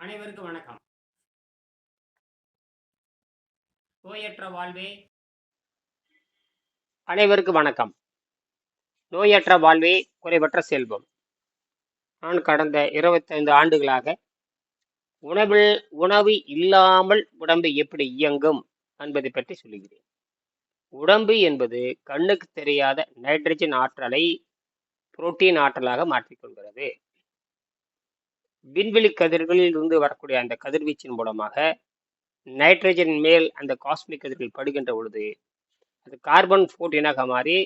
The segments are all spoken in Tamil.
அனைவருக்கும் வணக்கம். நோயற்ற வாழ்வே. அனைவருக்கும் வணக்கம். நோயற்ற வாழ்வே குறைவற்ற செல்வம். நான் கடந்த இருபத்தைந்து ஆண்டுகளாக உணவில் உணவு இல்லாமல் உடம்பு எப்படி இயங்கும் என்பதை பற்றி சொல்லுகிறேன். உடம்பு என்பது கண்ணுக்கு தெரியாத நைட்ரஜன் ஆற்றலை புரோட்டீன் ஆற்றலாக மாற்றிக்கொள்கிறது. விண்வெளி கதிர்களில் இருந்து வரக்கூடிய அந்த கதிர்வீச்சின் மூலமாக நைட்ரஜன் மேல் அந்த காஸ்மிக் கதிர்கள் படுகின்ற பொழுது அது கார்பன் ஃபோர்டீனாக மாறி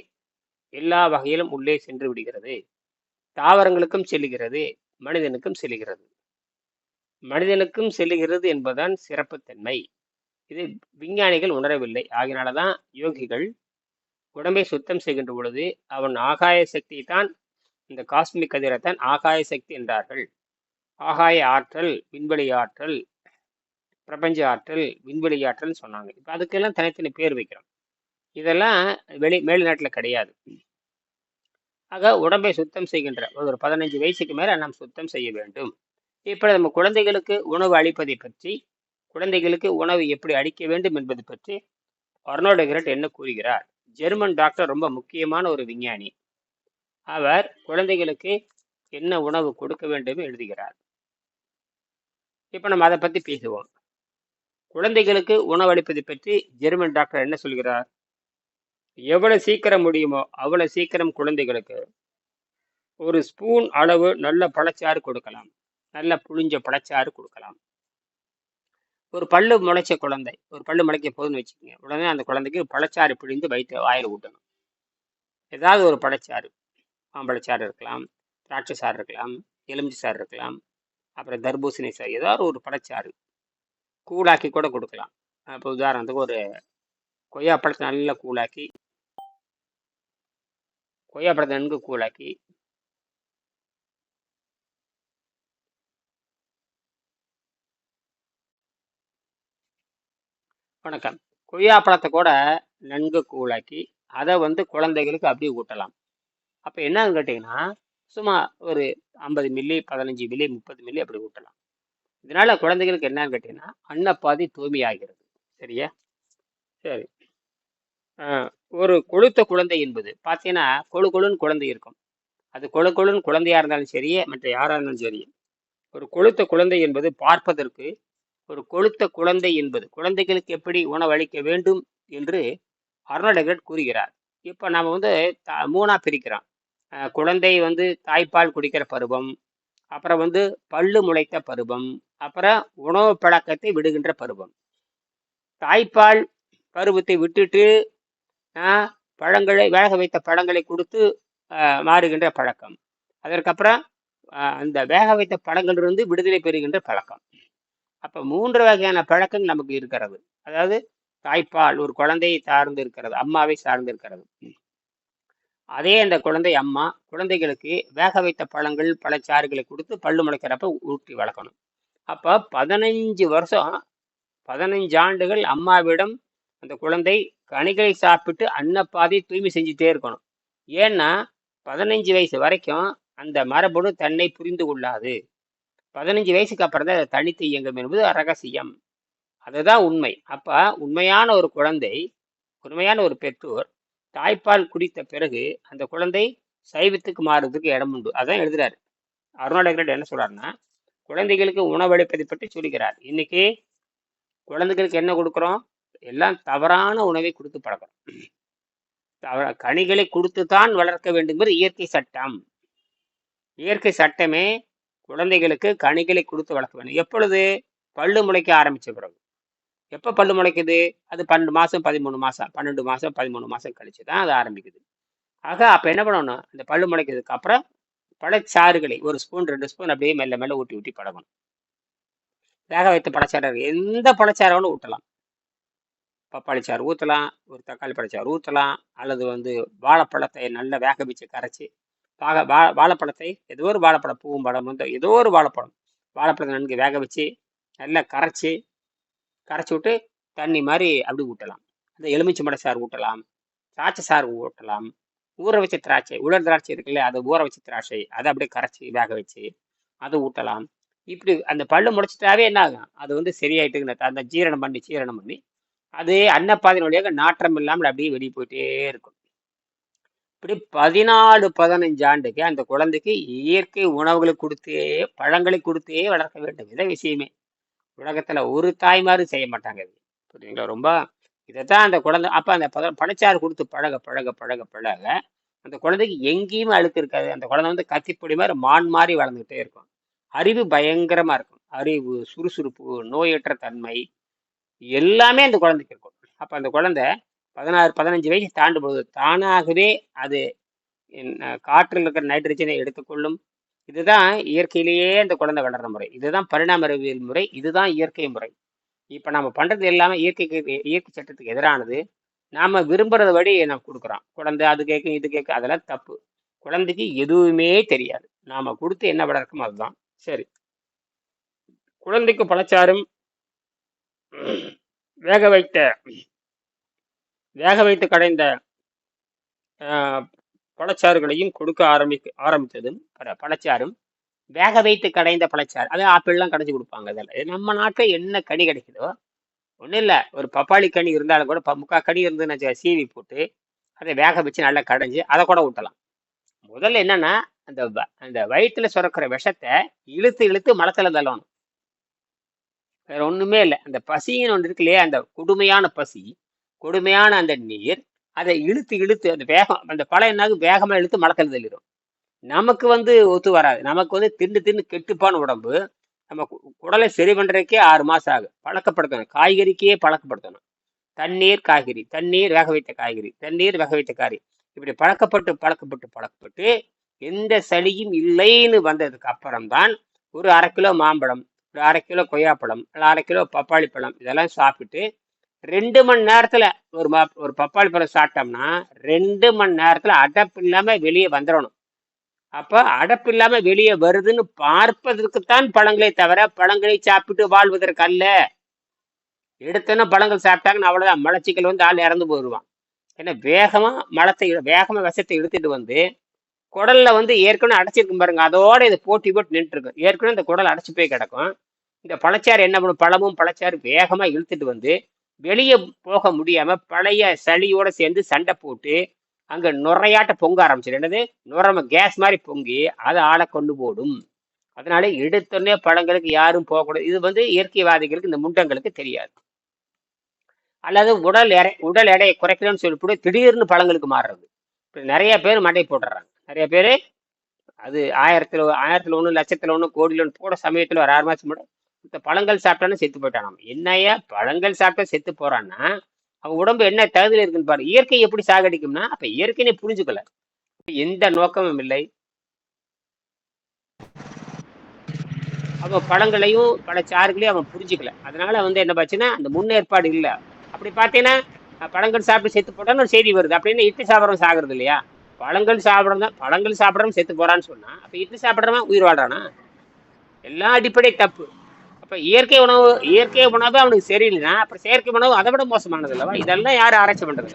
எல்லா வகையிலும் உள்ளே சென்று விடுகிறது. தாவரங்களுக்கும் செல்லுகிறது மனிதனுக்கும் செல்லுகிறது. மனிதனுக்கும் செல்லுகிறது என்பதுதான் சிறப்புத்தன்மை. இது விஞ்ஞானிகள் உணரவில்லை. ஆகினால தான் யோகிகள் உடம்பை சுத்தம் செய்கின்ற பொழுது அவன் ஆகாய சக்தியை தான் இந்த காஸ்மிக் கதிரைத்தான் ஆகாய சக்தி என்றார்கள். ஆகாய ஆற்றல் விண்வெளி ஆற்றல் பிரபஞ்ச ஆற்றல் விண்வெளி ஆற்றல்னு சொன்னாங்க. இப்போ அதுக்கெல்லாம் தனித்தனி பேர் வைக்கிறோம். இதெல்லாம் வெளி மேல்நாட்டில் கிடையாது. ஆக உடம்பை சுத்தம் செய்கின்ற ஒரு பதினஞ்சு வயசுக்கு மேலே நாம் சுத்தம் செய்ய வேண்டும். இப்போ நம்ம குழந்தைகளுக்கு உணவு அளிப்பதை பற்றி குழந்தைகளுக்கு உணவு எப்படி அளிக்க வேண்டும் என்பது பற்றி அர்னோடகிரட் என்ன கூறுகிறார்? ஜெர்மன் டாக்டர் ரொம்ப முக்கியமான ஒரு விஞ்ஞானி. அவர் குழந்தைகளுக்கு என்ன உணவு கொடுக்க வேண்டும் எழுதுகிறார். இப்போ நம்ம அதை பற்றி பேசுவோம். குழந்தைகளுக்கு உணவளிப்பதை பற்றி ஜெர்மன் டாக்டர் என்ன சொல்கிறார்? எவ்வளோ சீக்கிரம் முடியுமோ அவ்வளோ சீக்கிரம் குழந்தைகளுக்கு ஒரு ஸ்பூன் அளவு நல்ல பழச்சாறு கொடுக்கலாம். நல்ல புளிஞ்ச பழச்சாறு கொடுக்கலாம். ஒரு பல்லு முளைச்ச குழந்தை ஒரு பல்லு முளைக்க போதுன்னு வச்சுக்கோங்க. உடனே அந்த குழந்தைக்கு பழச்சாறு பிழிந்து வயிற்று வாயில் ஊட்டணும். ஏதாவது ஒரு பழச்சாறு மாம்பழச்சாறு இருக்கலாம் திராட்சை சாறு இருக்கலாம் எலுமிச்சை சாறு இருக்கலாம் அப்புறம் தர்பூசணி சாறு ஏதாவது ஒரு பழச்சாறு கூழாக்கி கூட கொடுக்கலாம். இப்போ உதாரணத்துக்கு ஒரு கொய்யா பழத்தை நல்லா கூழாக்கி கொய்யா பழத்தை நன்கு கூழாக்கி வணக்கம். கொய்யா பழத்தை கூட நன்கு கூழாக்கி அதை வந்து குழந்தைகளுக்கு அப்படியே ஊட்டலாம். அப்போ என்னன்னு கேட்டிங்கன்னா சும்மா ஒரு ஐம்பது மில்லி பதினஞ்சு மில்லி முப்பது மில்லி அப்படி ஊட்டலாம். இதனால குழந்தைகளுக்கு என்னன்னு கேட்டிங்கன்னா அன்னப்பாதி தூய்மையாகிறது. சரியா? சரி. ஒரு கொழுத்த குழந்தை என்பது பார்த்தீங்கன்னா கொழு கொழுன்னு குழந்தை இருக்கும். அது கொழு கொழுன்னு குழந்தையாக இருந்தாலும் சரி மற்ற யாராக இருந்தாலும் சரி ஒரு கொழுத்த குழந்தை என்பது பார்ப்பதற்கு ஒரு கொழுத்த குழந்தை என்பது குழந்தைகளுக்கு எப்படி உணவளிக்க வேண்டும் என்று அருணடகட் கூறுகிறார். இப்போ நம்ம வந்து த- மூணாக பிரிக்கிறோம். குழந்தை வந்து தாய்ப்பால் குடிக்கிற பருவம் அப்புறம் வந்து பல்லு முளைத்த பருவம் அப்புறம் உணவு பழக்கத்தை விடுகின்ற பருவம். தாய்ப்பால் பருவத்தை விட்டுட்டு பழங்களை வேக வைத்த பழங்களை கொடுத்து மாறுகின்ற பழக்கம். அதற்கப்புறம் அந்த வேக வைத்த பழங்களிலிருந்து விடுதலை பெறுகின்ற பழக்கம். அப்போ மூன்று வகையான பழக்கம் நமக்கு இருக்கிறது. அதாவது தாய்ப்பால் ஒரு குழந்தையை சார்ந்து இருக்கிறது அம்மாவை சார்ந்து இருக்கிறது. அதே அந்த குழந்தை அம்மா குழந்தைகளுக்கு வேக வைத்த பழங்கள் பழச்சாறுகளை கொடுத்து பல்லு முளைக்கிறப்ப ஊட்டி வளர்க்கணும். அப்போ பதினஞ்சு வருஷம் பதினஞ்சு ஆண்டுகள் அம்மாவிடம் அந்த குழந்தை கனிகளை சாப்பிட்டு அன்னப்பாதை தூய்மை செஞ்சுட்டே இருக்கணும். ஏன்னா பதினஞ்சு வயசு வரைக்கும் அந்த மரபணு தன்னை புரிந்து கொள்ளாது. பதினஞ்சு வயசுக்கு அப்புறம் தான் தனித்து இயங்கும் என்பது ரகசியம். அதுதான் உண்மை. அப்போ உண்மையான ஒரு குழந்தை உண்மையான ஒரு பெற்றோர் தாய்ப்பால் குடித்த பிறகு அந்த குழந்தை சைவத்துக்கு மாறுறதுக்கு இடம் உண்டு. அதான் எழுதுறாரு. அருணாடகரட் என்ன சொல்றாருன்னா குழந்தைகளுக்கு உணவளிப்பதை பற்றி சொல்லுகிறார். இன்னைக்கு குழந்தைகளுக்கு என்ன கொடுக்குறோம்? எல்லாம் தவறான உணவை கொடுத்து பழக்கிறோம் தவற கனிகளை கொடுத்து தான் வளர்க்க வேண்டும் இயற்கை சட்டம். இயற்கை சட்டமே குழந்தைகளுக்கு கனிகளை கொடுத்து வளர்க்க வேண்டும். எப்பொழுது? பல்லு முளைக்க ஆரம்பிச்ச பிறகு. எப்போ பல்லு முளைக்குது? அது பன்னெண்டு மாதம் பதிமூணு மாதம் பன்னெண்டு மாதம் பதிமூணு மாதம் கழிச்சு தான் அது ஆரம்பிக்குது. ஆக அப்போ என்ன பண்ணணும்? அந்த பல்லு முளைக்கிறதுக்கு அப்புறம் பழச்சாறுகளை ஒரு ஸ்பூன் ரெண்டு ஸ்பூன் அப்படியே மெல்ல மெல்ல ஊட்டி ஊட்டி பழகணும் வேக வைத்த பழச்சாறு எந்த பழச்சாறு ஊட்டலாம். பப்பாளி சாறு ஊற்றலாம் ஒரு தக்காளி பழச்சாறு ஊற்றலாம் அல்லது வந்து வாழைப்பழத்தை நல்லா வேக வச்சு கரைச்சி பாக வா வாழைப்பழத்தை ஏதோ ஒரு வாழைப்பழம் பூவும் பழம் வந்து ஏதோ ஒரு வாழைப்பழம் வாழைப்பழத்தை நன்கு வேக வச்சு நல்லா கரைச்சி கரைச்சி விட்டு தண்ணி மாதிரி அப்படி ஊட்டலாம். அந்த எலுமிச்சம்பட சாறு ஊட்டலாம் திராட்சை சாறு ஊட்டலாம் ஊற வச்ச திராட்சை உலர் திராட்சை இருக்குல்ல அதை ஊற வச்ச திராட்சை அதை அப்படியே கரைச்சி வேக வச்சு அதை ஊட்டலாம். இப்படி அந்த பல்லு முடிச்சிட்டாவே என்ன ஆகும்? அது வந்து சரியாயிட்டுங்க அந்த ஜீரணம் பண்ணி ஜீரணம் பண்ணி அது அன்னப்பாதையின் வழியாக நாற்றம் இல்லாமல் அப்படியே வெளியே போயிட்டே இருக்கும். இப்படி பதினாலு பதினஞ்சு ஆண்டுக்கு அந்த குழந்தைக்கு இயற்கை உணவுகளை கொடுத்தே பழங்களை கொடுத்தே வளர்க்க வேண்டும். இதை விஷயமே. உலகத்துல ஒரு தாய்மாரும் செய்ய மாட்டாங்க இது புரியுதுங்களா? ரொம்ப இதைத்தான் அந்த குழந்தை அப்ப அந்த பத பழச்சாறு கொடுத்து பழக பழக பழக பழக அந்த குழந்தைக்கு எங்கேயுமே அழுக்கு இருக்காது. அந்த குழந்தை வந்து கத்திப்பொடி மாதிரி மான் மாதிரி வளர்ந்துகிட்டே இருக்கும். அறிவு பயங்கரமா இருக்கும். அறிவு சுறுசுறுப்பு நோயற்ற தன்மை எல்லாமே அந்த குழந்தைக்கு இருக்கும். அப்ப அந்த குழந்தை பதினாறு பதினஞ்சு வயசு தாண்டும் பொழுது தானாகவே அது காற்றில் இருக்கிற நைட்ரஜனை எடுத்துக்கொள்ளும் இதுதான் இயற்கையிலேயே அந்த குழந்தை வளர்ற முறை. இதுதான் பரிணாம அறிவியல் முறை. இதுதான் இயற்கை முறை. இப்ப நம்ம பண்றது எல்லாமே இயற்கைக்கு இயற்கை சட்டத்துக்கு எதிரானது. நாம விரும்புறது வழி நம்ம கொடுக்குறோம். குழந்தை அது கேட்கும் இது கேட்கும் அதெல்லாம் தப்பு. குழந்தைக்கு எதுவுமே தெரியாது. நாம கொடுத்து என்ன வளர்க்கமோ அதுதான். சரி. குழந்தைக்கு பழச்சாரும் வேக வைத்த வேக வைத்து கடைந்த பழச்சாறுகளையும் கொடுக்க ஆரம்பிக்க ஆரம்பித்ததும் பழ- பழச்சாறும் வேக வைத்து கடைந்த பழச்சாறு. அது ஆப்பிள்லாம் கடைஞ்சி கொடுப்பாங்க இதெல்லாம் நம்ம நாட்டில் என்ன கனி கிடைக்குதோ ஒன்றும் இல்லை. ஒரு பப்பாளி கனி இருந்தாலும் கூட ப- முக்கா கனி இருந்துன்னு சீவி போட்டு அதை வேக வச்சு நல்லா கடைஞ்சி அதை கூட ஊட்டலாம் முதல்ல என்னன்னா அந்த வ- அந்த வயிற்றுல சுரக்கிற விஷத்தை இழுத்து இழுத்து மலத்துல தள்ளணும். வேற ஒண்ணுமே இல்லை. அந்த பசின்னு ஒன்று இருக்கு இல்லையா அந்த கொடுமையான பசி கொடுமையான அந்த நீர் அதை இழுத்து இழுத்து அந்த வேகம் அந்த பழம் என்னாகும்? வேகமா இழுத்து மலத்துல தள்ளிடும். நமக்கு வந்து ஒத்து வராது. நமக்கு வந்து தின்னு தின்னு கெட்டுப்பான உடம்பு. நம்ம கு- சரி பண்றதுக்கே ஆறு மாசம் ஆகும் பழக்கப்படுத்தணும். காய்கறிக்கே பழக்கப்படுத்தணும். தண்ணீர் காய்கறி. தண்ணீர் வேக வைத்த காய்கறி. தண்ணீர் வேக வைத்த காய்கறி. இப்படி பழக்கப்பட்டு பழக்கப்பட்டு பழக்கப்பட்டு எந்த சளியும் இல்லைன்னு வந்ததுக்கு அப்புறம்தான் ஒரு அரை கிலோ மாம்பழம் ஒரு அரை கிலோ கொய்யாப்பழம் இல்லை அரை கிலோ பப்பாளி பழம் இதெல்லாம் சாப்பிட்டு ரெண்டு மணி நேரத்தில் ஒரு ஒரு பப்பாளி பழம் சாப்பிட்டோம்னா ரெண்டு மணி நேரத்தில் அடப்பு இல்லாமல் வெளியே வந்துடணும். அப்போ அடப்பு இல்லாமல் வெளியே வருதுன்னு பார்ப்பதற்குத்தான் பழங்களே தவிர பழங்களை சாப்பிட்டு வாழ்வதற்கு அல்ல எடுத்தோன்னே பழங்கள் சாப்பிட்டாங்கன்னு அவ்வளோதான் மலச்சிக்கல் வந்து ஆள் இறந்து போயிடுவான். ஏன்னா வேகமாக மலத்தை வேகமாக விஷத்தை இழுத்துட்டு வந்து குடல்ல வந்து ஏற்கனவே அடைச்சிருக்கும் பாருங்க. அதோட இது போட்டி போட்டு நின்றுருக்கும் ஏற்கனவே இந்த குடல் அடைச்சி போய் கிடக்கும். இந்த பழச்சாறு என்ன பண்ணும்? பழமும் பழச்சாறு வேகமாக இழுத்துட்டு வந்து வெளியே போக முடியாம பழைய சளியோட சேர்ந்து சண்டை போட்டு அங்க நுரையாட்ட பொங்க ஆரம்பிச்சிடும் என்னது? நுரம கேஸ் மாதிரி பொங்கி அதை ஆளை கொண்டு போடும். அதனால எடுத்தோடனே பழங்களுக்கு யாரும் போகக்கூடாது இது வந்து இயற்கைவாதிகளுக்கு இந்த முண்டங்களுக்கு தெரியாது. அல்லது உடல் எடை உடல் எடையை குறைக்கணும்னு சொல்லிவிட்டு திடீர்னு பழங்களுக்கு மாறுறது. இப்போ நிறைய பேர் மண்டை போட்டுறாங்க. நிறைய பேர் அது ஆயிரத்தில் ஆயிரத்தில் ஒன்று லட்சத்தில் ஒன்று கோடியில் ஒன்று போட சமயத்தில் ஒரு ஆறு மாதம் மட்டும் இந்த பழங்கள் சாப்பிட்டானு செத்து போயிட்டான் என்னையா பழங்கள் சாப்பிட்டா செத்து போறான்னா அவன் உடம்பு என்ன தகுதியில் இருக்குன்னு பாரு. இயற்கை எப்படி சாகடிக்கும்னா அப்ப இயற்கையை புரிஞ்சுக்கல. எந்த நோக்கமும் இல்லை. அவன் பழங்களையும் பல சாறுகளையும் அவன் புரிஞ்சுக்கல. அதனால வந்து என்ன பாச்சுன்னா அந்த முன்னேற்பாடு இல்லை. அப்படி பார்த்தீங்கன்னா பழங்கள் சாப்பிட்டு செத்து போட்டான்னு ஒரு செய்தி வருது. அப்படின்னு இட்டு சாப்பிட்றவன் சாகுறது இல்லையா? பழங்கள் சாப்பிட்றவன் பழங்கள் சாப்பிட்றவன் செத்து போறான்னு சொன்னா அப்ப இட்டு சாப்பிட்றவன் உயிர் வாழ்றானா? எல்லா அடிப்படை தப்பு. அப்ப இயற்கை உணவு இயற்கை உணவு அவனுக்கு சரியில்லைன்னா அப்புறம் செயற்கை உணவு அதை விட மோசமானது இல்லவா இதெல்லாம் யாரும் ஆராய்ச்சி பண்றது?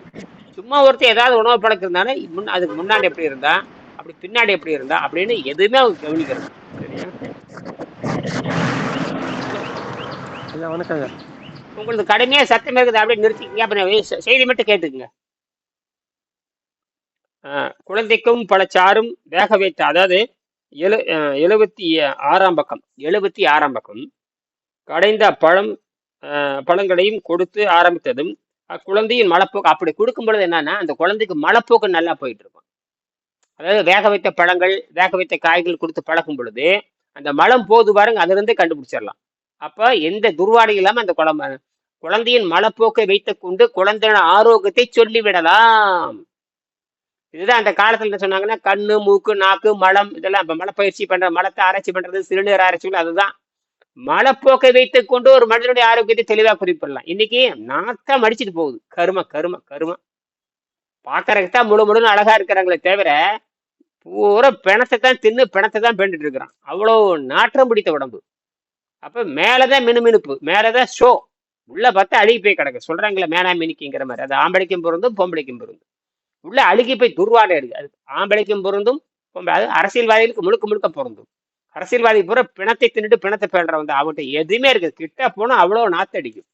சும்மா ஒருத்தர் ஏதாவது உணவு பழக்கம் இருந்தானே முன் அதுக்கு முன்னாடி எப்படி இருந்தா அப்படி பின்னாடி எப்படி இருந்தா அப்படின்னு எதுவுமே அவங்க கவனிக்கிறது சரியா? ஐயா வணக்கங்க. உங்களுக்கு கடுமையா சத்தம் இருக்குது அப்படியே நிறுத்திக்கங்க அப்புறம் செய்தி மட்டும் கேட்டுக்குங்க. குழந்தைக்கும் பழச்சாறும் வேக வைத்த அதாவது எழு எழுபத்தி ஆறாம் பக்கம் எழுபத்தி ஆறாம் பக்கம் கடைந்த பழம் பழங்களையும் கொடுத்து ஆரம்பித்ததும் அக்குழந்தையின் மலப்போக்கு அப்படி கொடுக்கும் பொழுது என்னன்னா அந்த குழந்தைக்கு மலப்போக்கு நல்லா போயிட்டு இருக்கும் அதாவது வேக வைத்த பழங்கள் வேக வைத்த காய்கள் கொடுத்து பழக்கும் பொழுது அந்த மலம் போது பாருங்க அதுல கண்டுபிடிச்சிடலாம். அப்போ எந்த துர்வாடை இல்லாம அந்த குழம்பு குழந்தையின் மலப்போக்கை வைத்து கொண்டு குழந்தையின் ஆரோக்கியத்தை சொல்லிவிடலாம். இதுதான் அந்த காலத்துல என்ன சொன்னாங்கன்னா கண்ணு மூக்கு நாக்கு மலம் இதெல்லாம் இப்ப மலப்பயிற்சி பண்ற மலத்தை ஆராய்ச்சி பண்றது சிறுநீர் ஆராய்ச்சிகள் அதுதான். மலப்போக்கை வைத்துக் கொண்டு ஒரு மனிதனுடைய ஆரோக்கியத்தை தெளிவா குறிப்பிடலாம். இன்னைக்கு நாத்தம் அடிச்சுட்டு போகுது. கரும கரும கரும. பாக்குறதுக்கு தான் முழு முழுன்னு அழகா இருக்கிறாங்களே தவிர பூரா பிணத்தை தான் தின்னு பிணத்தை தான் பெண்டுட்டு இருக்கிறான். அவ்வளோ நாற்றம் பிடித்த உடம்பு. அப்ப மேலதான் மினுமினுப்பு மேலதான் ஷோ. உள்ள பார்த்தா அழுகி போய் கிடக்கு. சொல்றாங்களே மேனா மினிக்குங்கிற மாதிரி. அது ஆம்பளைக்கும் பொருந்தும் பொம்பளைக்கும் பொருந்தும். உள்ள அழுகி போய் துர்வாடை இருக்கு அது ஆம்பளைக்கும் பொருந்தும் பொம்பளை அது அரசியல்வாதிகளுக்கு முழுக்க முழுக்க பொருந்தும். அரசியல்வாதி பூரா பிணத்தை தின்னுட்டு பிணத்தை பேடுறவன் தான் அவன்கிட்ட எதுவுமே இருக்குது. கிட்ட போனா அவ்வளோ நாத்தடிக்கும்.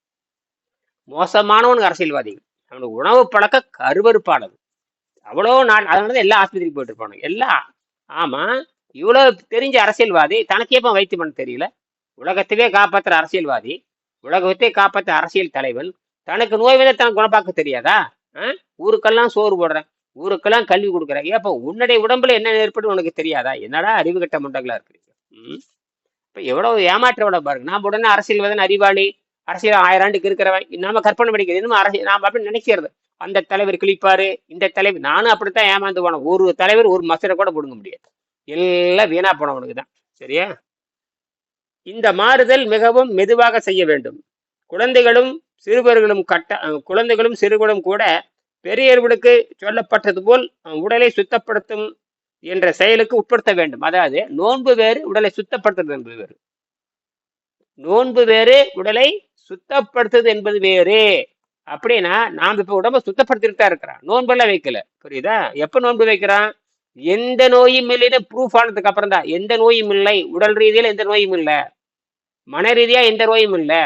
மோசமானவனுக்கு அரசியல்வாதிகள் அவனுக்கு உணவு பழக்கம் கருவறுப்பானது. அவ்வளோ நாள் அதனால தான் எல்லா ஆஸ்பத்திரிக்கு போயிட்டு இருப்பானுங்க. எல்லாம் ஆமா இவ்வளவு தெரிஞ்ச அரசியல்வாதி தனக்கே இப்போ வைத்தியம் பண்ண தெரியல? உலகத்தையே காப்பாத்துற அரசியல்வாதி உலகத்தையே காப்பாற்ற அரசியல் தலைவன் தனக்கு நோய் வந்து தனக்கு குணப்பாக்க தெரியாதா? ஊருக்கெல்லாம் சோறு போடுறேன் ஊருக்கெல்லாம் கல்வி கொடுக்குறேன் ஏப்ப உன்னுடைய உடம்புல என்ன ஏற்படும் உனக்கு தெரியாதா? என்னடா அறிவு கட்ட முண்டங்களா இருக்கிறீங்க இப்ப எவ்வளவு ஏமாற்றோட பாருங்க. நாம் உடனே அரசியல்வாதன் அறிவாளி அரசியல் ஆயிரம் ஆண்டுக்கு இருக்கிறவன் நாம கற்பனை பண்ணிக்கிறது இன்னும் அரசியல் நாம அப்படி நினைக்கிறது. அந்த தலைவர் கிழிப்பாரு இந்த தலைவர் நானும் அப்படித்தான் ஏமாந்து போனேன். ஒரு தலைவர் ஒரு மசரை கூட பிடுங்க முடியாது. எல்லாம் வீணா போனவனுக்கு தான். சரியா? இந்த மாறுதல் மிகவும் மெதுவாக செய்ய வேண்டும். குழந்தைகளும் சிறுவர்களும் கட்ட குழந்தைகளும் சிறுவர்களும் கூட பெரியவர்களுக்கு சொல்லப்பட்டது போல் உடலை சுத்தப்படுத்தும் என்ற செயலுக்கு உட்படுத்த வேண்டும். அதாவது நோன்பு வேறு உடலை சுத்தப்படுத்துறது என்பது வேறு. நோன்பு வேறு உடலை சுத்தப்படுத்துது என்பது வேறு. அப்படின்னா நாம் இப்ப உடம்ப சுத்தப்படுத்திட்டு தான் இருக்கிறான். நோன்பெல்லாம் வைக்கல. புரியுதா? எப்ப நோன்பு வைக்கிறான்? எந்த நோயும் இல்லைன்னு ப்ரூஃப் ஆனதுக்கு அப்புறம் தான் எந்த நோயும் இல்லை. உடல் ரீதியில எந்த நோயும் இல்லை. மன ரீதியா எந்த நோயும் இல்லை.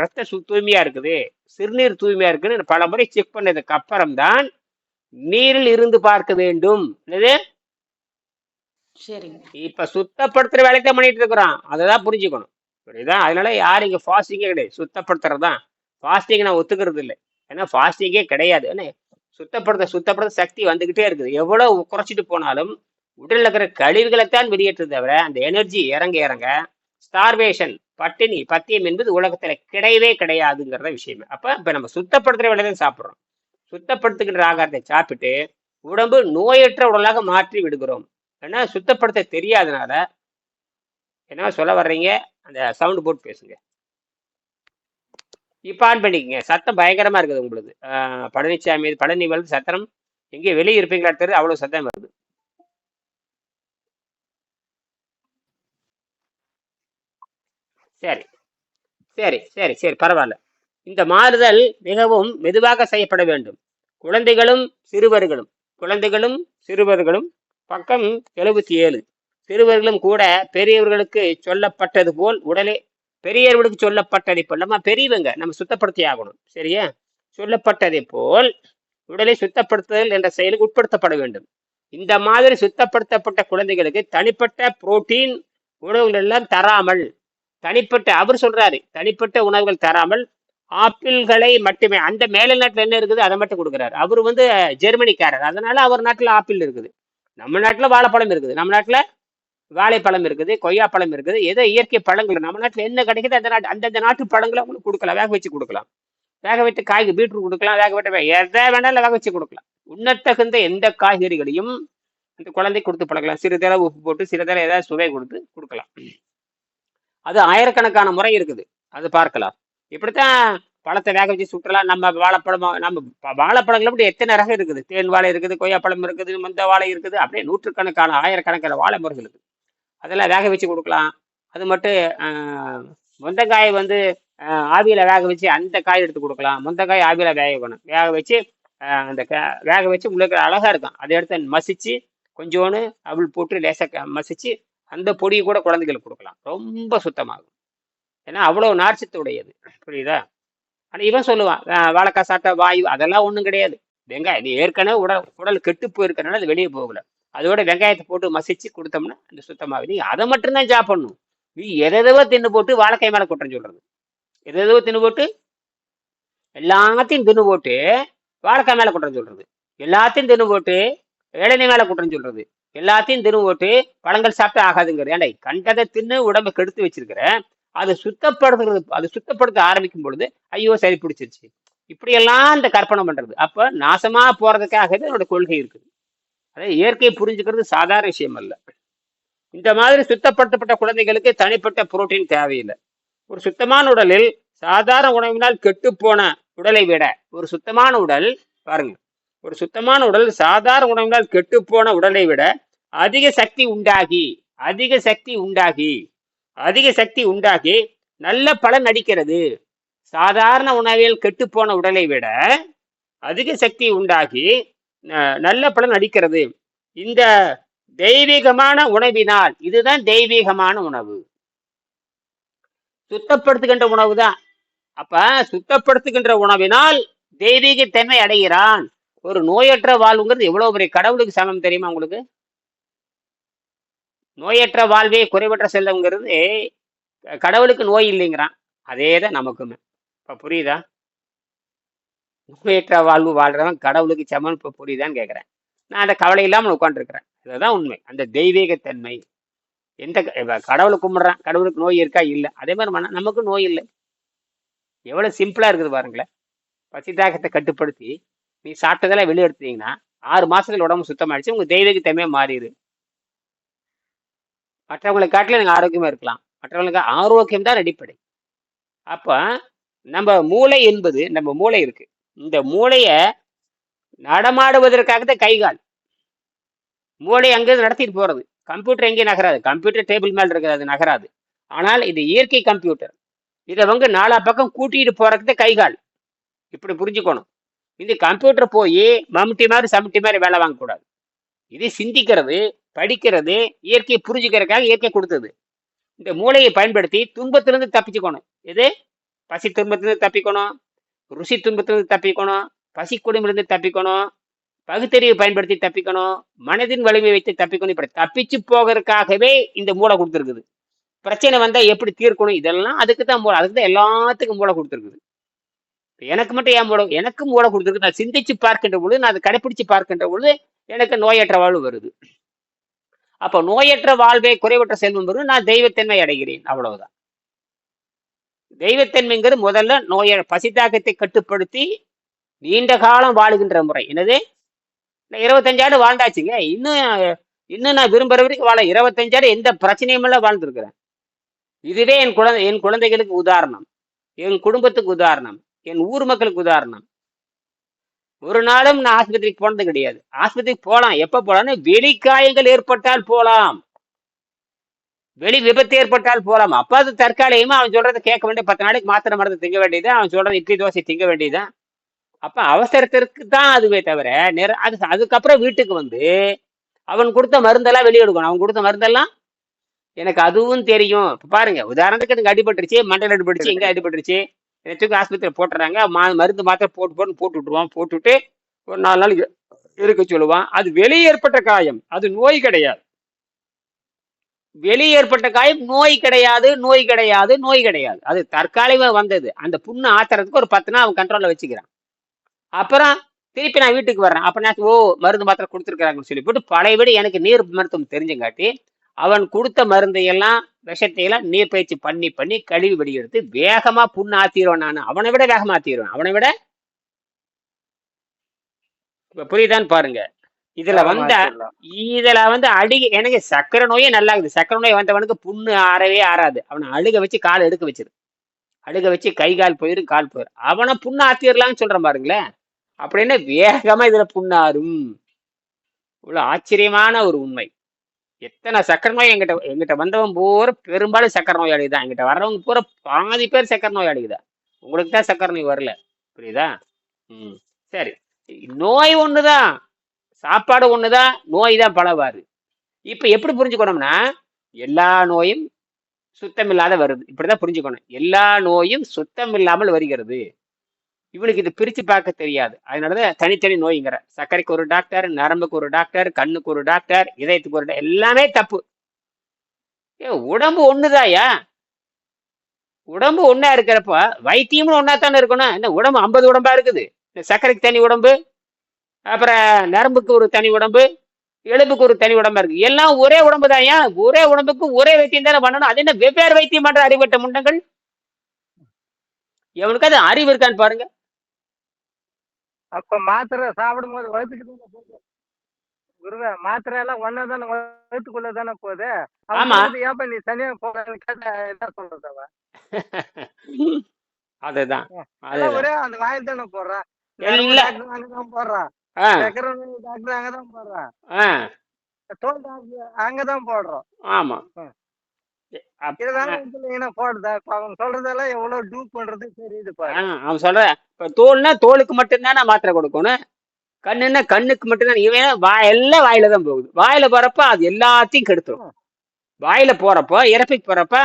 ரத்த சு தூய்மையா இருக்குது. சிறுநீர் தூய்மையா இருக்குன்னு பல முறை செக் பண்ணதுக்கு அப்புறம் தான் நீரில் இருந்து பார்க்க வேண்டும். என்னது? இப்ப சுத்தப்படுத்துற வேலையை தான் பண்ணிட்டு இருக்கிறோம். அதை தான் புரிஞ்சுக்கணும். புரியுதா? அதனால யாரும் இங்க ஃபாஸ்டிங்கே கிடையாது. சுத்தப்படுத்துறது தான். ஃபாஸ்டிங் நான் ஒத்துக்கிறது இல்லை. ஏன்னா ஃபாஸ்டிங்கே கிடையாது. என்ன? சுத்தப்படுத்த சுத்தப்படுத்த சக்தி வந்துகிட்டே இருக்குது. எவ்வளவு குறைச்சிட்டு போனாலும் உடல்ல இருக்கிற கழிவுகளைத்தான் வெளியேற்றுது தவிர அந்த எனர்ஜி இறங்க இறங்க ஸ்டார்வேஷன் பட்டினி பத்தியம் என்பது உலகத்துல கிடையவே கிடையாதுங்கிறத விஷயமே. அப்ப இப்ப நம்ம சுத்தப்படுத்துற வேலையை தான் சாப்பிடுறோம். சுத்தப்படுத்துகின்ற ஆகாரத்தை சாப்பிட்டு உடம்பு நோயற்ற உடலாக மாற்றி விடுகிறோம். ஏன்னா சுத்தப்படுத்த தெரியாதனால என்ன சொல்ல வர்றீங்க? அந்த சவுண்ட் போட்டு பேசுங்க. இப்போ ஆன் பண்ணிக்கங்க. சத்தம் பயங்கரமாக இருக்குது உங்களுக்கு பழனிசாமி பழனி வந்து சத்தம். எங்கேயும் வெளியே இருப்பீங்களா தெரியுது அவ்வளோ சத்தம் வருது. சரி. சரி சரி சரி பரவாயில்ல. இந்த மாறுதல் மிகவும் மெதுவாக செய்யப்பட வேண்டும். குழந்தைகளும் சிறுவர்களும் குழந்தைகளும் சிறுவர்களும் பக்கம் எழுபத்தி ஏழு சிறுவர்களும் கூட பெரியவர்களுக்கு சொல்லப்பட்டது போல் உடலே பெரியவர்களுக்கு சொல்லப்பட்டதை போல் நம்ம பெரியவங்க நம்ம சுத்தப்படுத்தி ஆகணும் சரியா? சொல்லப்பட்டதை போல் உடலை சுத்தப்படுத்துதல் என்ற செயலுக்கு உட்படுத்தப்பட வேண்டும். இந்த மாதிரி சுத்தப்படுத்தப்பட்ட குழந்தைகளுக்கு தனிப்பட்ட புரோட்டீன் உணவுகள் எல்லாம் தராமல் தனிப்பட்ட அவர் சொல்றாரு தனிப்பட்ட உணவுகள் தராமல் ஆப்பிள்களை மட்டுமே அந்த மேல நாட்டில் என்ன இருக்குது? அதை மட்டும் கொடுக்குறாரு. அவர் வந்து ஜெர்மனிக்காரர். அதனால அவர் நாட்டில் ஆப்பிள் இருக்குது. நம்ம நாட்டில் வாழைப்பழம் இருக்குது. நம்ம நாட்டில் வாழைப்பழம் இருக்குது கொய்யாப்பழம் இருக்குது ஏதோ இயற்கை பழங்கள். நம்ம நாட்டில் என்ன கிடைக்குது அந்த நாட்டு அந்தந்த நாட்டு பழங்களை அவங்களுக்கு கொடுக்கலாம். வேக வச்சு கொடுக்கலாம். வேக வைத்து காய்க்கு பீட்ரூட் கொடுக்கலாம். வேக வைத்த வே- எதை வேணாலும் வேக வச்சு கொடுக்கலாம். உண்ணத்தகுந்த எந்த காய்கறிகளையும் அந்த குழந்தை கொடுத்து பழகலாம். சிறிதளவு உப்பு போட்டு சிறிதளவு ஏதாவது சுவை கொடுத்து கொடுக்கலாம். அது ஆயிரக்கணக்கான முறை இருக்குது. அது பார்க்கலாம். இப்படித்தான் பழத்தை வேக வச்சு சுற்றலாம் நம்ம வாழைப்பழம் நம்ம வாழைப்பழங்களை வாழைப்பழங்கள் அப்படி எத்தனை ரகம் இருக்குது? தேன் வாழை இருக்குது கொய்யாப்பழம் இருக்குது மந்த வாழை இருக்குது அப்படியே நூற்றுக்கணக்கான ஆயிரக்கணக்கான வாழை முறைகள் இருக்குது. அதெல்லாம் வேக வச்சு கொடுக்கலாம். அது மட்டும் ஆஹ், முந்தங்காய் வந்து ஆவியில் வேக வச்சு அந்த காய் எடுத்து கொடுக்கலாம். முந்தங்காய் ஆவியில் வேக வைக்கணும் வேக வச்சு அந்த க- வேக வச்சு உங்களுக்கு அழகாக இருக்கும். அதை எடுத்து மசித்து கொஞ்சோண்டு அவள் போட்டு லேசாக மசித்து அந்த பொடியை கூட குழந்தைகளுக்கு கொடுக்கலாம். ரொம்ப சுத்தமாகும். ஏன்னா அவ்வளவு நார்ச்சத்து உடையது புரியுதா? ஆனால் இவன் சொல்லுவான் வாழைக்காய் சாப்பிட்டா வாயு அதெல்லாம் ஒன்றும் கிடையாது. வெங்காயம் இது ஏற்கனவே உடல் உடல் கெட்டு போயிருக்கனால அது வெளியே போகல. அதோட வெங்காயத்தை போட்டு மசிச்சு கொடுத்தோம்னா அந்த சுத்தமாகுது நீ அதை மட்டும்தான் சாப்பிடணும் நீ எதோ தின்னு போட்டு வாழைக்காய் மேலே குற்றம் சொல்றது. எதோ தின்னு போட்டு எல்லாத்தையும் தின்னு போட்டு வாழைக்காய் மேலே குற்றம் சொல்றது. எல்லாத்தையும் தின்னு போட்டு இளநீ மேலே குற்றம் சொல்றது. எல்லாத்தையும் தின்னு போட்டு பழங்கள் சாப்பிட்டா ஆகாதுங்கிறது. ஏன்டா கண்டதை தின்னு உடம்பை கெடுத்து வச்சிருக்கிறேன் அதை சுத்தப்படுத்துறது அது சுத்தப்படுத்த ஆரம்பிக்கும் பொழுது ஐயோ சரி பிடிச்சிருச்சு. இப்படியெல்லாம் இந்த கற்பனை பண்றது. அப்ப நாசமா போறதுக்காகவே என்னோட கொள்கை இருக்குது. அதாவது இயற்கையை புரிஞ்சுக்கிறது சாதாரண விஷயம் அல்ல. இந்த மாதிரி சுத்தப்படுத்தப்பட்ட குழந்தைகளுக்கு தனிப்பட்ட புரோட்டீன் தேவையில்லை. ஒரு சுத்தமான உடலில் சாதாரண உணவினால் கெட்டுப்போன உடலை விட ஒரு சுத்தமான உடல் பாருங்க ஒரு சுத்தமான உடல் சாதாரண உணவினால் கெட்டுப்போன உடலை விட அதிக சக்தி உண்டாகி அதிக சக்தி உண்டாகி அதிக சக்தி உண்டாகி நல்ல பலன் அடிக்கிறது சாதாரண உணவில் கெட்டுப்போன உடலை விட அதிக சக்தி உண்டாகி நல்ல பலன் அடிக்கிறது இந்த தெய்வீகமான உணவினால் இதுதான் தெய்வீகமான உணவு. சுத்தப்படுத்துகின்ற உணவு தான் அப்ப சுத்தப்படுத்துகின்ற உணவினால் தெய்வீகத்தன்மை அடைகிறான். ஒரு நோயற்ற வாழ்வுங்கிறது எவ்வளவு பெரிய கடவுளுக்கு சமம் தெரியுமா உங்களுக்கு? நோயற்ற வாழ்வே குறைவற்ற செல்வங்கிறது கடவுளுக்கு நோய் இல்லைங்கிறான். அதே தான் நமக்குமே. இப்போ புரியுதா? நோயற்ற வாழ்வு வாழ்றவன் கடவுளுக்கு சமன் இப்போ புரியுதான்னு கேட்குறேன் நான் அந்த கவலை இல்லாமல் உட்காந்துருக்கிறேன் இதுதான் உண்மை. அந்த தெய்வீகத்தன்மை. எந்த க- கடவுளை கும்பிட்றான். கடவுளுக்கு நோய் இருக்கா? இல்லை. அதே மாதிரி மன நமக்கு நோய் இல்லை. எவ்வளோ சிம்பிளாக இருக்குது பாருங்களேன். பசி தாகத்தை கட்டுப்படுத்தி நீ சாப்பிட்டதெல்லாம் வெளியே எடுத்தீங்கன்னா ஆறு மாதத்தில் உடம்பு சுத்தமாகிடுச்சு உங்கள் தெய்வீகத்தன்மையாக மாறிடு மற்றவங்களை காட்டில நீங்கள் ஆரோக்கியமா இருக்கலாம். மற்றவங்களுக்கு ஆரோக்கியம் தான் அடிப்படை. அப்ப நம்ம மூளை என்பது நம்ம மூளை இருக்கு. இந்த மூளைய நடமாடுவதற்காக தான் கைகால் மூளை அங்கே நடத்திட்டு போறது. கம்ப்யூட்டர் எங்கேயும் நகராது. கம்ப்யூட்டர் டேபிள் மேல் இருக்கிறது அது நகராது. ஆனால் இது இயற்கை கம்ப்யூட்டர். இதை வந்து நாலா பக்கம் கூட்டிட்டு போறதுக்கு கைகால் இப்படி புரிஞ்சுக்கணும். இந்த கம்ப்யூட்டர் போய் மம்முட்டி மாதிரி சமட்டி மாதிரி வேலை வாங்கக்கூடாது. இது சிந்திக்கிறது படிக்கிறது இயற்கையை புரிஞ்சுக்கிறதுக்காக இயற்கை கொடுத்தது. இந்த மூளையை பயன்படுத்தி துன்பத்திலிருந்து தப்பிச்சுக்கணும். எது? பசி துன்பத்திலிருந்து தப்பிக்கணும். ருசி துன்பத்திலிருந்து தப்பிக்கணும். பசி கொடுமிலிருந்து தப்பிக்கணும். பகுத்தறிவை பயன்படுத்தி தப்பிக்கணும். மனதின் வலிமை வைத்து தப்பிக்கணும். இப்படி தப்பிச்சு போகிறதுக்காகவே இந்த மூளை கொடுத்துருக்குது. பிரச்சனை வந்தால் எப்படி தீர்க்கணும்? இதெல்லாம் அதுக்கு தான் மூளை. அதுக்கு தான் எல்லாத்துக்கும் மூளை கொடுத்துருக்குது. எனக்கு மட்டும் ஏன் மூளை? எனக்கும் மூளை கொடுத்துருக்கு நான் சிந்திச்சு பார்க்கின்ற பொழுது நான் அதை கடைப்பிடிச்சு பார்க்கின்ற பொழுது எனக்கு நோயற்ற வாழ்வு வருது. அப்ப நோயற்ற வாழ்வே குறைவற்ற செல்வம் பெறும். நான் தெய்வத்தன்மை அடைகிறேன். அவ்வளவுதான். தெய்வத்தன்மைங்கிறது முதல்ல நோய பசித்தாக்கத்தை கட்டுப்படுத்தி நீண்ட காலம் வாழுகின்ற முறை. என்னது? நான் இருபத்தஞ்சாண்டு வாழ்ந்தாச்சுங்க. இன்னும் இன்னும் நான் விரும்புற வரைக்கும் வாழ இருபத்தஞ்சாண்டு எந்த பிரச்சனையும் எல்லாம் வாழ்ந்துருக்கிறேன். இதுவே என் குழந்தை என் குழந்தைகளுக்கு உதாரணம். என் குடும்பத்துக்கு உதாரணம். என் ஊர் மக்களுக்கு உதாரணம். ஒரு நாளும் நான் ஆஸ்பத்திரிக்கு போனது கிடையாது. ஆஸ்பத்திரிக்கு போகலாம் எப்ப போலாம்னு வெளிக்காயங்கள் ஏற்பட்டால் போகலாம் வெளி விபத்து ஏற்பட்டால் போகலாம் அப்ப அது தற்காலிகமா அவன் சொல்றதை கேட்க வேண்டிய பத்து நாளைக்கு மாத்திரை மருந்து திங்க வேண்டியது அவன் சொல்றது இட்லி தோசை திங்க வேண்டியதுதான் அப்ப அவசரத்திற்கு தான் அதுவே தவிர நிற அது அதுக்கப்புறம் வீட்டுக்கு வந்து அவன் கொடுத்த மருந்தெல்லாம் வெளியே எடுக்கணும். அவன் கொடுத்த மருந்தெல்லாம் எனக்கு அதுவும் தெரியும். பாருங்க உதாரணத்துக்கு எனக்கு அடிபட்டுருச்சு மண்டல் அடிபட்டுச்சு எங்க அடிபட்டுருச்சு. தூக்கி ஆஸ்பத்திரியில் போட்டுறாங்க. மா மருந்து மாத்திரை போட்டு போட்டு போட்டு விட்டுருவான் போட்டுவிட்டு ஒரு நாலு நாள் இருக்க சொல்லுவான். அது வெளியே ஏற்பட்ட காயம். அது நோய் கிடையாது. வெளியே ஏற்பட்ட காயம் நோய் கிடையாது நோய் கிடையாது நோய் கிடையாது. அது தற்காலிகமாக வந்தது. அந்த புண்ணு ஆத்துறதுக்கு ஒரு பத்து நாள் அவன் கண்ட்ரோலில் வச்சுக்கிறான். அப்புறம் திருப்பி நான் வீட்டுக்கு வர்றேன். அப்போ நான் ஓ மருந்து மாத்திரை கொடுத்துருக்காங்கன்னு சொல்லி போட்டு பழையபடி எனக்கு நீர் மருத்துவம் தெரிஞ்சங்காட்டி அவன் கொடுத்த மருந்தையெல்லாம் எல்லாம் விஷத்தை எல்லாம் நீர் பயிற்சி பண்ணி பண்ணி கழுவி வெளியெடுத்து வேகமா புண்ணு ஆத்திடுவேன் நான். அவனை விட வேகமா ஆத்திடுவேன் அவனை விட இப்ப புரியுதான்னு பாருங்க. இதுல வந்த இதுல வந்து அடிக எனக்கு சக்கரை நோயே நல்லா இருக்குது சக்கரை நோய் வந்தவனுக்கு புண்ணு ஆறவே ஆறாது. அவனை அழுக வச்சு கால் எடுக்க வச்சிரு. அழுக வச்சு கை கால் போயிரும் கால் போயிரும். அவனை புண்ணு ஆத்திரலாம்னு சொல்றேன் பாருங்களேன். அப்படின்னா வேகமா இதுல புண்ணாரும்? இவ்வளவு ஆச்சரியமான ஒரு உண்மை. எத்தனை சக்கரை நோய் எங்கிட்ட எங்கிட்ட வந்தவன் பூரா பெரும்பாலும் சக்கரை நோயாளி தான் எங்கிட்ட வர்றவங்க பூரா பாதி பேர் சக்கரை நோயாளி தான் உங்களுக்கு தான் சக்கரை நோய் வரல. புரியுதா? ம். சரி. நோய் ஒன்று தான் சாப்பாடு ஒன்று தான் நோய் தான் பலவாறு இப்போ எப்படி புரிஞ்சுக்கணும்னா எல்லா நோயும் சுத்தமில்லாத வருது. இப்படிதான் புரிஞ்சுக்கணும். எல்லா நோயும் சுத்தம் இல்லாமல் வருகிறது. இவனுக்கு இது பிரித்து பார்க்க தெரியாது. அதனாலதான் தனித்தனி நோய்ங்கிற. சர்க்கரைக்கு ஒரு டாக்டர் நரம்புக்கு ஒரு டாக்டர் கண்ணுக்கு ஒரு டாக்டர் இதயத்துக்கு ஒரு எல்லாமே தப்பு. ஏ உடம்பு ஒண்ணுதாயா உடம்பு ஒன்னா இருக்கிறப்ப வைத்தியமும் ஒன்னா தானே இருக்கணும்? என்ன உடம்பு ஐம்பது உடம்பா இருக்குது? இந்த சர்க்கரைக்கு தனி உடம்பு அப்புறம் நரம்புக்கு ஒரு தனி உடம்பு எலும்புக்கு ஒரு தனி உடம்பா இருக்கு. எல்லாம் ஒரே உடம்பு தான் ஏன் ஒரே உடம்புக்கு ஒரே வைத்தியம் தானே பண்ணணும்? அது என்ன வெவ்வேறு வைத்தியம் பண்ற அறிவட்ட முண்டங்கள்? எவனுக்கு அது அறிவு இருக்கான்னு பாருங்க. அப்ப மாத்திரை சாப்பிடும் போது போகுது. குருவே மாத்திரை எல்லாம் ஒன்னா தானே வயிற்றுக்குள்ள தானே போகுது ஏப்பா நீ தனியா போகன்னு கேட்டா என்ன சொல்றது அவன் அதுதான் ஒரே அந்த வாயில் தானே போடுறான். அங்கதான் போடுறான். சக்கரை டாக்டர் அங்கதான் போடுறான். தோல் டாக்டர் அங்கதான் போடுறோம். ஆமா. அவன் சொல்ற தோல்னா தோலுக்கு மட்டும்தானே மாத்திரை கொடுக்கணும். கண்ணுன்னா கண்ணுக்கு மட்டும்தான். இவன் எல்லாம் வாயில தான் போகுது. வாயில போறப்ப அது எல்லாத்தையும் கெடுத்துரும். வாயில போறப்போ இறப்பிக்கு போறப்ப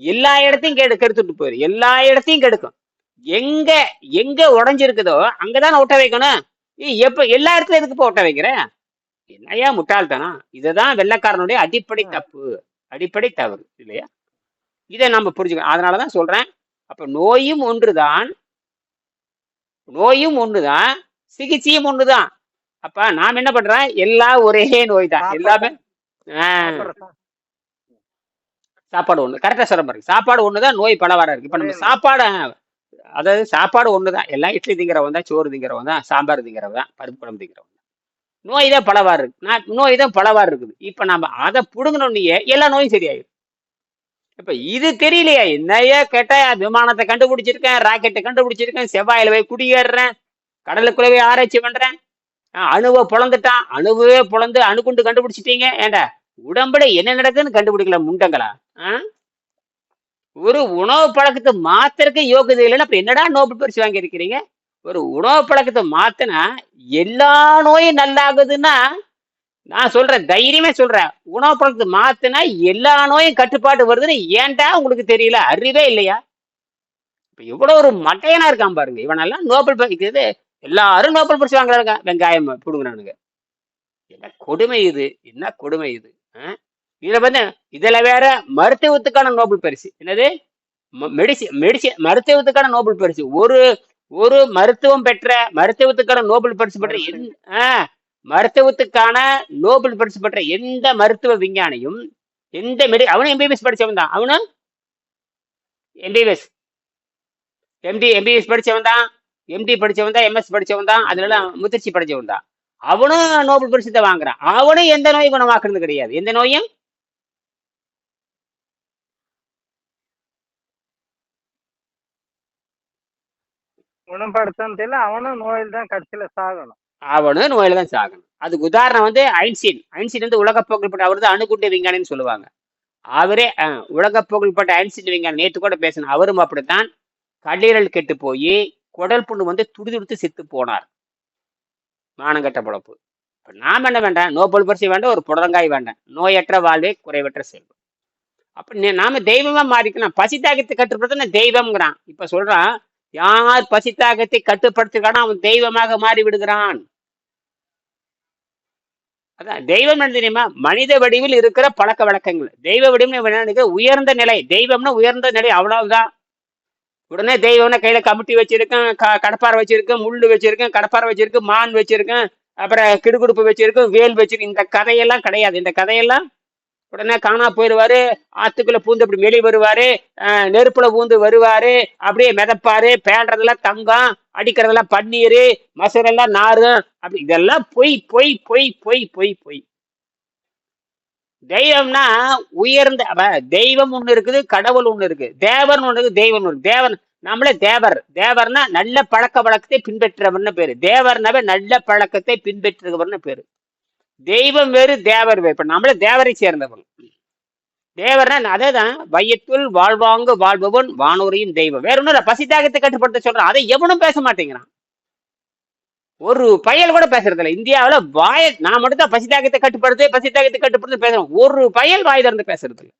எல்லா இடத்தையும் கெடு கெடுத்துட்டு போயிரு. எல்லா இடத்தையும் கெடுக்கும். எங்க எங்க உடைஞ்சிருக்குதோ அங்கதானே ஒட்ட வைக்கணும். எப்ப எல்லா இடத்துலயும் எதுக்கு ஒட்ட வைக்கிற? என்னையா முட்டாள்தனம். இதுதான் வெள்ளைக்காரனுடைய அடிப்படை தப்பு. அடிப்படை தவறு இல்லையா? இதை நம்ம புரிஞ்சுக்கணும். அதனாலதான் சொல்றேன். அப்ப நோயும் ஒன்றுதான். நோயும் ஒண்ணுதான் சிகிச்சையும் ஒண்ணுதான் அப்ப நாம் என்ன பண்றோம்? எல்லாம் ஒரே நோய் தான் எல்லாமே சாப்பாடு ஒண்ணு. கரெக்டா சொல்ல பாருங்க. சாப்பாடு ஒண்ணுதான் நோய் பலவாரா இருக்கு. இப்ப நம்ம சாப்பாடு அதாவது சாப்பாடு ஒண்ணுதான். எல்லாம் இட்லி திங்கிறவன் தான் சோறு திங்கிறவன் தான் சாம்பார் திங்கிறவன் தான் பருப்பு குழம்பு திங்கிறவன். தான் நோய் தான் பலவாறு இருக்கு. நான் நோய் தான் பலவாறு இருக்குது. இப்போ நம்ம அதை புடுங்கணும்னே எல்லா நோயும் சரியாயிடும் இப்போ இது தெரியலையா என்னையா கேட்டால் விமானத்தை கண்டுபிடிச்சிருக்கேன் ராக்கெட்டை கண்டுபிடிச்சிருக்கேன் செவ்வாயில் போய் குடியேறுறேன் கடலுக்குள்ளவே போய் ஆராய்ச்சி பண்றேன். ஆஹ் அணுவை பிளந்துட்டான் அணுவே பொழந்து அணுகுண்டு கண்டுபிடிச்சிட்டீங்க. ஏண்டா உடம்புல என்ன நடக்குதுன்னு கண்டுபிடிக்கல முண்டங்களா? ஆ? ஒரு உணவு பழக்கத்தை மாத்திரக்க யோகதை இல்லைன்னா அப்ப என்னடா நோபல் பரிசு வாங்கி இருக்கிறீங்க ஒரு உணவு பழக்கத்தை மாத்தினா எல்லா நோயும் நல்லாகுதுன்னா நான் சொல்றேன் தைரியமே சொல்றேன். உணவு பழக்கத்தை மாத்தினா எல்லா நோயும் கட்டுப்பாடு வருதுன்னு ஏன்டா உங்களுக்கு தெரியல? அறிவே இல்லையா? இப்ப எவ்வளவு ஒரு மட்டையனா இருக்கான் பாருங்க. இவனெல்லாம் நோபல் பரிசு இது எல்லாரும் நோபல் பரிசு வாங்குறாங்க வெங்காயம் புடுங்குறானுங்க. என்ன கொடுமை இது? என்ன கொடுமை இது? இதுல வந்து இதுல வேற மருத்துவத்துக்கான நோபல் பரிசு. என்னது? மெடிசி மெடிசி மருத்துவத்துக்கான நோபல் பரிசு. ஒரு ஒரு மருத்துவம் பெற்ற மருத்துவத்துக்கான நோபல் பரிசு பெற்ற மருத்துவத்துக்கான நோபல் பரிசு பெற்ற எந்த மருத்துவ விஞ்ஞானியும் எந்த மெடி அவனும் எம்பிபிஎஸ் படிச்சவன் தான். அவனும் எம்பிபிஎஸ் எம்டி எம்பிபிஎஸ் படிச்சவன் தான். எம்டி படிச்சவன் தான் எம்எஸ் படிச்சவன் தான். அதுல முதிர்ச்சி படிச்சவன் தான். அவனும் நோபல் பரிசு தான் வாங்குறான். அவனும் எந்த நோயும் குணமாக்குறது கிடையாது. எந்த நோயும் குணப்படுத்தணும் தெரியல அவனும் நோயில் தான் கடைசியில சாகணும். அவனும் நோயில தான் சாகணும். அதுக்கு உதாரணம் வந்து ஐன்ஸ்டீன். ஐன்ஸ்டீன் வந்து உலக புகழ்பெற்ற அவர் தான் அணுகுண்டு விஞ்ஞானின்னு சொல்லுவாங்க. அவரே உலக புகழ்பெற்ற ஐன்ஸ்டீன் விஞ்ஞானி நேற்று கூட பேசணும் அவரும் அப்படித்தான் கல்லீரல் கெட்டு போய் குடல் புண்ணு வந்து துடிதுடித்து செத்து போனார். மானங்கட்ட பொழப்பு. இப்போ நாம் என்ன வேண்டாம்? நோபல் பரிசு வேண்டாம் ஒரு புடலங்காய் வேண்டாம். நோயற்ற வாழ்வே குறைவற்ற செல்வம். அப்ப நாம தெய்வமா மாறிக்கலாம் பசி தாகத்தை கட்டுப்படுத்த தெய்வம்ங்கிறான். இப்ப சொல்றான் யார் பசித்தாகத்தை கட்டுப்படுத்துகிறானோ அவன் தெய்வமாக மாறி விடுகிறான் அதான் தெய்வம் என்ன தெரியுமா? மனித வடிவில் இருக்கிற பழக்க வழக்கங்கள். தெய்வ வடிவம் உயர்ந்த நிலை. தெய்வம்னா உயர்ந்த நிலை அவ்வளவுதான். உடனே தெய்வம்னா கையில கமிட்டி வச்சிருக்கேன் க கடப்பாரை வச்சிருக்கேன் முள்ளு வச்சிருக்கேன் கடப்பாறை வச்சிருக்கேன் மான் வச்சிருக்கேன் அப்புறம் கிடுகுடுப்பு வச்சிருக்கேன் வேல் வச்சிருக்கேன். இந்த கதையெல்லாம் கிடையாது. இந்த கதையெல்லாம் உடனே காணா போயிடுவாரு ஆத்துக்குள்ள பூந்து அப்படி வெளியே வருவாரு அஹ் நெருப்புல பூந்து வருவாரு அப்படியே மிதப்பாரு பேடுறதெல்லாம் தங்கம் அடிக்கிறதெல்லாம் பன்னீர் மசுரெல்லாம் நாறு அப்படி இதெல்லாம் பொய் பொய் பொய் பொய் பொய் பொய். தெய்வம்னா உயர்ந்த தெய்வம் ஒண்ணு இருக்குது கடவுள் ஒண்ணு இருக்கு. தேவன் ஒண்ணு இருக்கு தெய்வம் ஒண்ணு தேவன் நம்மளே தேவர். தேவர்னா நல்ல பழக்க வழக்கத்தை பின்பற்றவர்னு பேரு. தேவர்னாவே நல்ல பழக்கத்தை பின்பற்றுகிறவர்னு பேரு. தெய்வம் வேறு தேவர் வேறு. இப்ப நம்மளே தேவரை சேர்ந்தவன் தேவர்னா அதேதான். வையத்துள் வாழ்வாங்கு வாழ்பவன் வானோரையும் தெய்வம். வேற ஒன்றும் பசி தாகத்தை கட்டுப்படுத்த சொல்றான். அதை எவனும் பேச மாட்டேங்கிறான். ஒரு பயல் கூட பேசுறது இல்லை. இந்தியாவில் வாய நான் மட்டும் தான் பசித்தாகத்தை கட்டுப்படுத்து பசித்தாகத்தை கட்டுப்படுத்து பேசுறேன். ஒரு பயல் வாய் திறந்து பேசுறது இல்லை.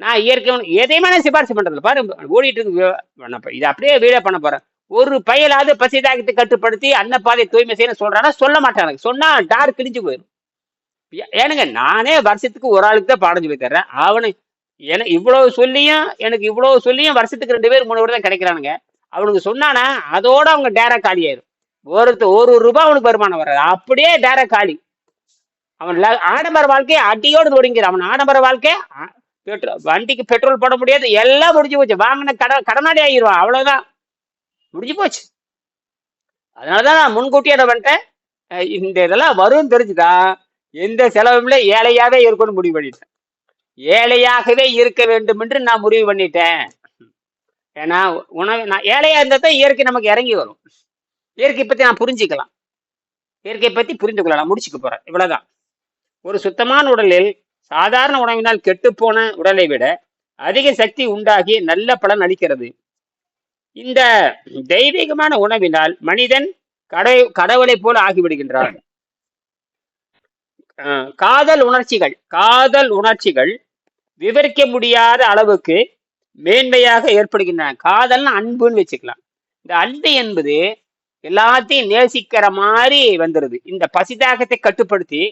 நான் இயற்கை எதையுமே நான் சிபாரிசு பண்றது பாரு ஓடிட்டு இருக்கு இதை இது அப்படியே வீடியோ பண்ண போறேன். ஒரு பயலாவது பசிதாகத்தை கட்டுப்படுத்தி அன்னப்பாதை தூய்மை செய்யணும் சொல்றானா? சொல்ல மாட்டேன் சொன்னா டார் கிழிஞ்சு போயிடும் ஏனுங்க நானே வருஷத்துக்கு ஒரு ஆளுக்கு தான் பாடம் சொல்லி தர்றேன். அவனு எனக்கு இவ்வளவு சொல்லியும் எனக்கு இவ்வளவு சொல்லியும் வருஷத்துக்கு ரெண்டு பேர் மூணு பேர் தான் கிடைக்கிறானுங்க. அவனுக்கு சொன்னானா அதோட அவங்க டேரா காலி ஆயிரும். ஒருத்த ஒரு ரூபாய் அவனுக்கு வருமானம் வராது. அப்படியே டேரா காலி. அவன் ஆடம்பர வாழ்க்கையை அடியோடு ஒடுங்கிறான் அவன் ஆடம்பர வாழ்க்கை பெட்ரோல் வண்டிக்கு பெட்ரோல் போட முடியாது. எல்லாம் முடிஞ்சு போச்சு. வாங்கின கட கடனாடி ஆகிருவான் அவ்வளவுதான். முடிஞ்சு போச்சு. அதனாலதான் நான் முன்கூட்டியே என்ன பண்ணிட்டேன்? இந்த இதெல்லாம் வரும்னு தெரிஞ்சுதான் எந்த செலவுமில்ல ஏழையாவே இருக்கணும்னு முடிவு பண்ணிட்டேன். ஏழையாகவே இருக்க வேண்டும் என்று நான் முடிவு பண்ணிட்டேன். ஏன்னா உணவு நான் ஏழையா இருந்தால் தான் இயற்கை நமக்கு இறங்கி வரும். இயற்கை பற்றி நான் புரிஞ்சுக்கலாம். இயற்கை பற்றி புரிந்து கொள்ளலாம் முடிச்சுக்க போறேன். இவ்வளவுதான். ஒரு சுத்தமான உடலில் சாதாரண உணவினால் கெட்டுப்போன உடலை விட அதிக சக்தி உண்டாகி நல்ல பலன் அளிக்கிறது. இந்த தெய்வீகமான உணவினால் மனிதன் கடை கடவுளை போல ஆகிவிடுகின்றார் காதல் உணர்ச்சிகள் காதல் உணர்ச்சிகள் விவரிக்க முடியாத அளவுக்கு மேன்மையாக ஏற்படுகின்றன. காதல்னு அன்புன்னு வச்சுக்கலாம். இந்த அன்பு என்பது எல்லாத்தையும் நேசிக்கிற மாதிரி வந்துருது. இந்த பசிதாகத்தை கட்டுப்படுத்தி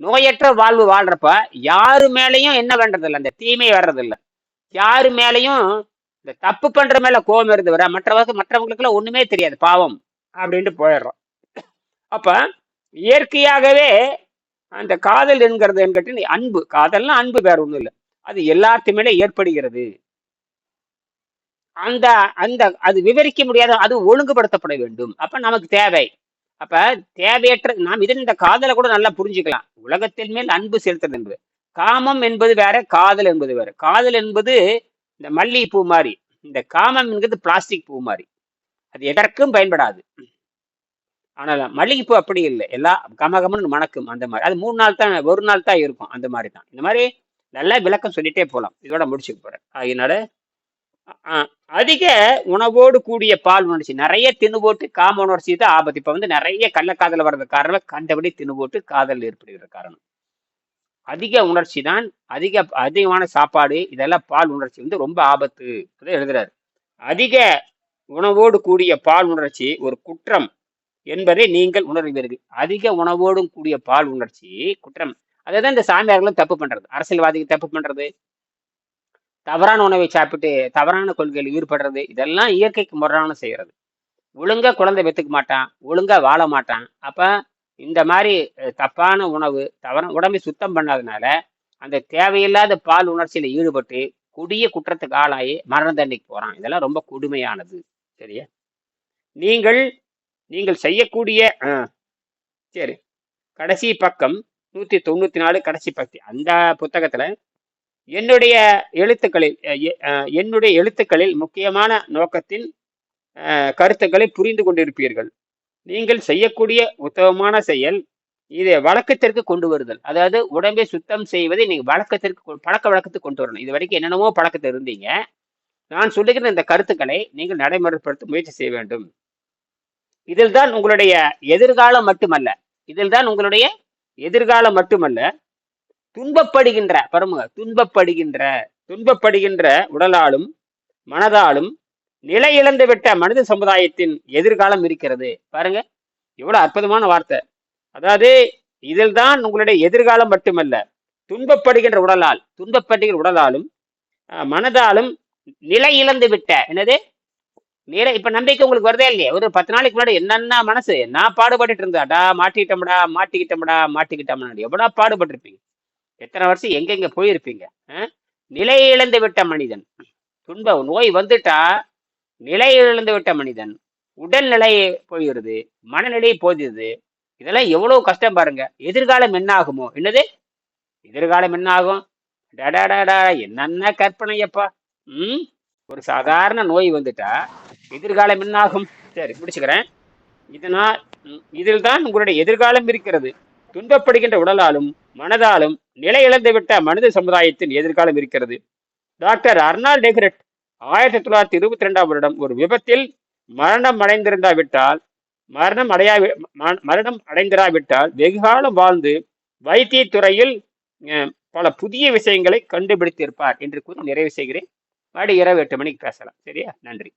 நோயற்ற வாழ்வு வாழ்றப்ப யாரு மேலேயும் என்ன வேண்டதில்லை அந்த தீமை வர்றதில்ல. யாரு மேலேயும் இந்த தப்பு பண்ற மேல கோபம் இருந்து வர மற்றவங்க மற்றவங்களுக்குலாம் ஒண்ணுமே தெரியாது. பாவம். அப்படின்ட்டு போயிடுறோம். அப்ப இயற்கையாகவே அந்த காதல் என்கிறது என்கிட்ட அன்பு. காதல்னா அன்பு வேற ஒண்ணும் இல்லை. அது எல்லாத்துமே ஏற்படுகிறது. அந்த அந்த அது விவரிக்க முடியாத அது ஒழுங்குபடுத்தப்பட வேண்டும். அப்ப நமக்கு தேவை. அப்ப தேவையற்ற நாம் இதன் இந்த காதலை கூட நல்லா புரிஞ்சுக்கலாம். உலகத்தின் மேல் அன்பு செலுத்துறது என்பது. காமம் என்பது வேற காதல் என்பது வேற. காதல் என்பது இந்த மல்லிகை பூ மாதிரி இந்த காமம் என்கிறது பிளாஸ்டிக் பூ மாதிரி அது எதற்கும் பயன்படாது. ஆனால் மல்லிகைப்பூ அப்படி இல்லை. எல்லா கமகமன்னு மணக்கும் அந்த மாதிரி. அது மூணு நாள் தான் ஒரு நாள் தான் இருக்கும் அந்த மாதிரி தான். இந்த மாதிரி நல்லா விளக்கம் சொல்லிட்டே போகலாம் இதோட முடிச்சுக்க போகிறேன் அதனால அதிக உணவோடு கூடிய பால் உணர்ச்சி. நிறைய தின்னு போட்டு காம உணர்ச்சி தான் ஆபத்து. இப்போ வந்து நிறைய கள்ளக்காதல் வர்றது காரணம் கண்டபடி தின்னு போட்டு காதல் ஏற்படுகிற காரணம். அதிக உணர்ச்சி தான் அதிக அதிகமான சாப்பாடு இதெல்லாம் பால் உணர்ச்சி வந்து ரொம்ப ஆபத்து. எழுதுறாரு. அதிக உணவோடு கூடிய பால் உணர்ச்சி ஒரு குற்றம். என்பதை நீங்கள் உணர்வீர்கள். அதிக உணவோடும் கூடிய பால் உணர்ச்சி குற்றம். அதுதான் இந்த சாமியார்களும் தப்பு பண்றது. அரசியல்வாதிகள் தப்பு பண்றது. தவறான உணவை சாப்பிட்டு தவறான கொள்கையில் ஈடுபடுறது. இதெல்லாம் இயற்கைக்கு முரணான செய்கிறது. ஒழுங்கா குழந்தை பெற்றுக்க மாட்டான். ஒழுங்கா வாழ மாட்டான். அப்ப இந்த மாதிரி தப்பான உணவு தவற உடம்பை சுத்தம் பண்ணாதனால அந்த தேவையில்லாத பால் உணர்ச்சியில ஈடுபட்டு கொடிய குற்றத்துக்கு ஆளாகி மரண தண்டனைக்கு போறான். இதெல்லாம் ரொம்ப கொடுமையானது. சரியா? நீங்கள் நீங்கள் செய்யக்கூடிய ஆ, சரி. கடைசி பக்கம் நூத்தி தொண்ணூத்தி நாலு கடைசி பக்தி. அந்த புத்தகத்துல என்னுடைய எழுத்துக்களில் என்னுடைய எழுத்துக்களில் முக்கியமான நோக்கத்தின் கருத்துக்களை புரிந்து கொண்டிருப்பீர்கள். நீங்கள் செய்யக்கூடிய உத்தமமான செயல் இதை வழக்கத்திற்கு கொண்டு வருதல். அதாவது உடம்பை சுத்தம் செய்வதை நீங்க வழக்கத்திற்கு பழக்க வழக்கத்துக்கு கொண்டு வரணும். இது வரைக்கும் என்னென்னமோ பழக்கத்தில் இருந்தீங்க. நான் சொல்லுகிற இந்த கருத்துக்களை நீங்கள் நடைமுறைப்படுத்த முயற்சி செய்ய வேண்டும். இதில் தான் உங்களுடைய எதிர்காலம் மட்டுமல்ல. இதில் தான் உங்களுடைய எதிர்காலம் மட்டுமல்ல. துன்பப்படுகின்ற பரமுக துன்பப்படுகின்ற துன்பப்படுகின்ற உடலாலும் மனதாலும் நிலை இழந்து விட்ட மனித சமுதாயத்தின் எதிர்காலம் இருக்கிறது. பாருங்க எவ்வளவு அற்புதமான வார்த்தை. அதாவது இதில் தான் உங்களுடைய எதிர்காலம் மட்டுமல்ல. துன்பப்படுகின்ற உடலால் துன்பப்படுகின்ற உடலாலும் மனதாலும் நிலை இழந்து விட்ட என்னது? நிலை இப்ப நம்பிக்கை உங்களுக்கு வருதே இல்லையே? ஒரு பத்து நாளைக்கு முன்னாடி என்னென்ன மனசு நான் பாடுபட்டுட்டு இருந்தாடா மாட்டிக்கிட்டோம்டா மாட்டிக்கிட்டோம்டா மாட்டிக்கிட்டோம்டா எவ்வளோ பாடுபட்டிருப்பீங்க? எத்தனை வருஷம் எங்கெங்க போயிருப்பீங்க? நிலை இழந்து விட்ட மனிதன். துன்ப நோய் வந்துட்டா நிலை இழந்து விட்ட மனிதன். உடல்நிலை போயிடுது மனநிலை போதிடுது இதெல்லாம் எவ்வளவு கஷ்டம் பாருங்க. எதிர்காலம் என்ன ஆகுமோ என்னது? எதிர்காலம் என்ன ஆகும் டடாடாடா என்னென்ன கற்பனையப்பா? ம்? ஒரு சாதாரண நோய் வந்துட்டா எதிர்காலம் என்னாகும்? சரி முடிச்சுக்கிறேன். இதனால் இதில் தான் உங்களுடைய எதிர்காலம் இருக்கிறது. துன்பப்படுகின்ற உடலாலும் மனதாலும் நிலை இழந்துவிட்ட மனித சமுதாயத்தின் எதிர்காலம் இருக்கிறது. டாக்டர் அர்னால் டெக்ரெட் ஆயிரத்தி தொள்ளாயிரத்தி இருபத்தி ரெண்டாம் வருடம் ஒரு விபத்தில் மரணம் அடைந்திருந்தாவிட்டால் மரணம் அடையா மரணம் அடைந்திராவிட்டால் வெகுகாலம் வாழ்ந்து வைத்தியத்துறையில் பல புதிய விஷயங்களை கண்டுபிடித்திருப்பார் என்று கூறி நிறைவு செய்கிறேன். மறுபடியும் இரவு எட்டு மணிக்கு பேசலாம். சரியா? நன்றி.